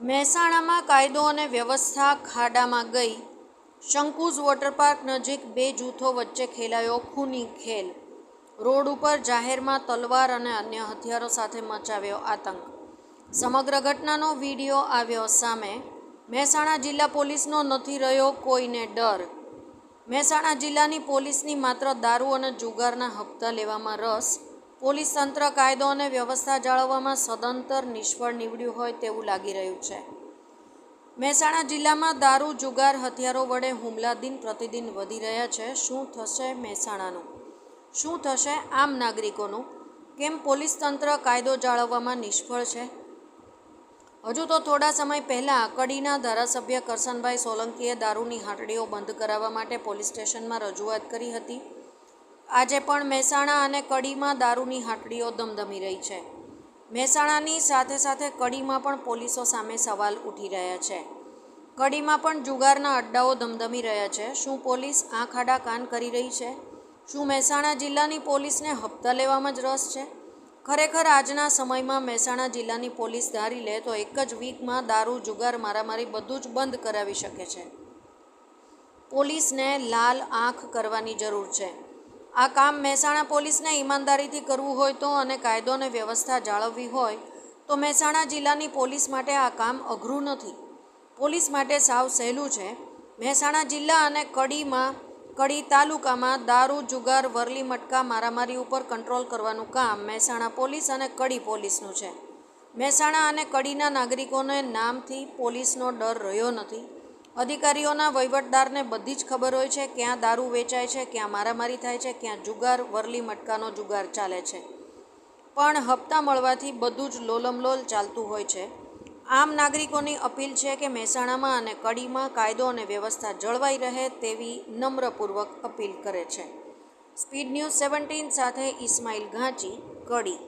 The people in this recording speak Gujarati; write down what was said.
મહેસાણામાં કાયદો અને વ્યવસ્થા ખાડામાં ગઈ. શંકુઝ વોટરપાર્ક નજીક બે જૂથો વચ્ચે ખેલાયો ખૂની ખેલ. રોડ ઉપર જાહેરમાં તલવાર અને અન્ય હથિયારો સાથે મચાવ્યો આતંક. સમગ્ર ઘટનાનો વીડિયો આવ્યો સામે. મહેસાણા જિલ્લા પોલીસનો નથી રહ્યો કોઈને ડર. મહેસાણા જિલ્લાની પોલીસની માત્ર દારૂ અને જુગારના હપ્તા લેવામાં રસ પોલીસ તંત્ર કાયદો અને વ્યવસ્થા જાળવવામાં સદંતર નિષ્ફળ નીવડ્યું હોય તેવું લાગી રહ્યું છે. મહેસાણા જિલ્લામાં દારૂ, જુગાર, હથિયારો વડે હુમલા દિન પ્રતિદિન વધી રહ્યા છે. શું થશે મહેસાણાનું? શું થશે આમ નાગરિકોનું? કેમ પોલીસ તંત્ર કાયદો જાળવવામાં નિષ્ફળ છે? હજુ તો થોડા સમય પહેલાં કડીના ધારાસભ્ય કરસનભાઈ સોલંકીએ દારૂની હાટડીઓ બંધ કરાવવા માટે પોલીસ સ્ટેશનમાં રજૂઆત કરી હતી. આજે પણ મહેસાણા અને કડીમાં દારૂની હાટડીઓ ધમધમી રહી છે. મહેસાણાની સાથે સાથે કડીમાં પણ પોલીસો સામે સવાલ ઉઠી રહ્યા છે. કડીમાં પણ જુગારના અડ્ડાઓ ધમધમી રહ્યા છે. શું પોલીસ આંખ આડા કાન કરી રહી છે? શું મહેસાણા જિલ્લાની પોલીસને હપ્તા લેવામાં જ રસ છે? ખરેખર આજના સમયમાં મહેસાણા જિલ્લાની પોલીસ ધારી લે તો એક જ વીકમાં દારૂ, જુગાર, મારામારી બધું જ બંધ કરાવી શકે છે. પોલીસને લાલ આંખ કરવાની જરૂર છે. આ કામ મહેસાણા પોલીસને ઈમાનદારીથી કરવું હોય તો અને કાયદો અને વ્યવસ્થા જાળવવી હોય તો મહેસાણા જિલ્લાની પોલીસ માટે આ કામ અઘરું નથી. પોલીસ માટે સાવ સહેલું છે. મહેસાણા જિલ્લા અને કડીમાં, કડી તાલુકામાં દારૂ, જુગાર, વરલી, મટકા, મારામારી ઉપર કંટ્રોલ કરવાનું કામ મહેસાણા પોલીસ અને કડી પોલીસનું છે. મહેસાણા અને કડીના નાગરિકોને નામથી પોલીસનો ડર રહ્યો નથી. અધિકારીઓના વહીવટદારને બધી જ ખબર હોય છે, ક્યાં દારૂ વેચાય છે, ક્યાં મારામારી થાય છે, ક્યાં જુગાર, વરલી મટકાનો જુગાર ચાલે છે. પણ હપ્તા મળવાથી બધું જ લોલમલોલ ચાલતું હોય છે. આમ નાગરિકોની અપીલ છે કે મહેસાણામાં અને કડીમાં કાયદો અને વ્યવસ્થા જળવાઈ રહે તેવી નમ્રપૂર્વક અપીલ કરે છે. સ્પીડ ન્યૂઝ સેવન્ટીન સાથે ઇસ્માઇલ ઘાંચી, કડી.